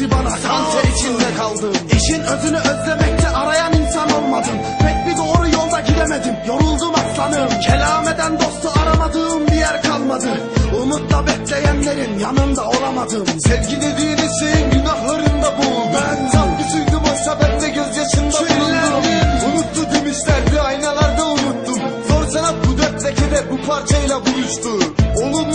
hepsi bana kanser içinde kaldı. İşin özünü özlemekte arayan insan olmadım. Pek bir doğru yolda gidemedim. Yoruldum aslanım. Kelam eden dostu aramadığım bir yer kalmadı. Umutla bekleyenlerin yanında olamadım. Sevgi dediğiniz şeyin günahlarında bu Ben sanki o sebeple gözyaşımda bulundum. Unuttu demişlerdi aynalarda unuttum. Zor sanat bu dertteki de bu parçayla buluştu. Olum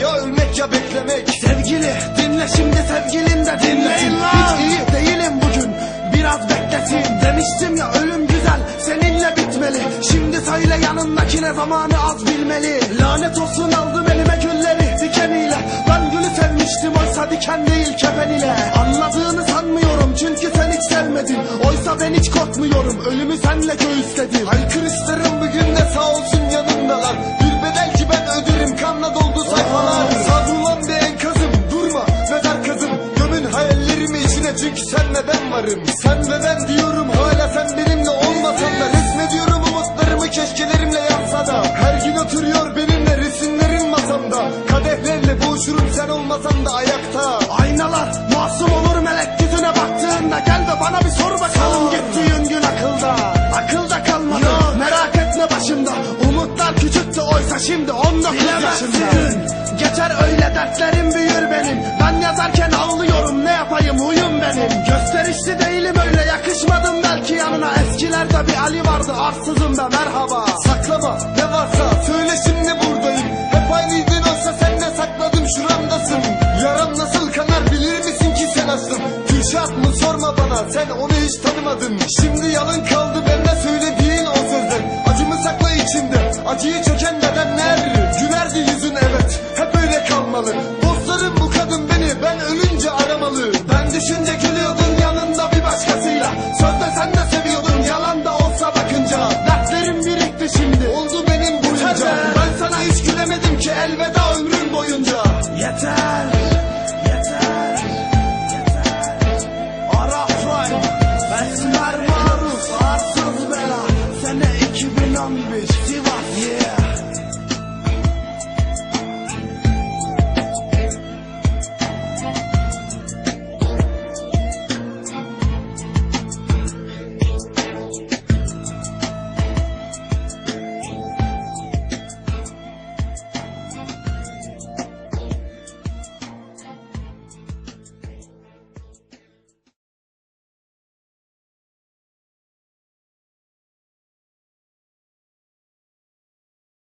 ya ölmek ya beklemek. Sevgili dinle şimdi sevgilim de dinlesin. Hiç iyi değilim bugün biraz bekletin Demiştim ya ölüm güzel seninle bitmeli. Şimdi söyle yanındakine zamanı az bilmeli. Lanet olsun aldım elime gülleri dikeniyle. Ben gülü sevmiştim oysa diken değil kefen ile Anladığını sanmıyorum çünkü sen hiç sevmedin. Oysa ben hiç korkmuyorum ölümü senle göğüsledim Haykır isterim varım Sen ve ben diyorum hala sen benimle olmasan da Resmediyorum umutlarımı keşkelerimle yansa da. Her gün oturuyor benimle resimlerin masamda. Kadehlerle boğuşurum sen olmasan da ayakta. Aynalar 19 yaşında Geçer öyle dertlerim büyür benim. Ben yazarken ağlıyorum ne yapayım huyum benim. Gösterişli değilim öyle yakışmadım belki yanına. Eskilerde bir Ali vardı arsızım be merhaba. Saklama ne varsa söyle şimdi buradayım. Hep aynıydın olsa sen de sakladım şuramdasın. Yaram nasıl kanar bilir misin ki sen aslım Kürşat mı sorma bana sen onu hiç tanımadın. Şimdi yalın kaldı bende söylediğin o sözler. Acımı sakla içinde acıyı çeken bedenler Güldü yüzün evet hep öyle kalmalı. Dostlarım bu kadın beni ben ölünce aramalı Ben düşünce gülüyordum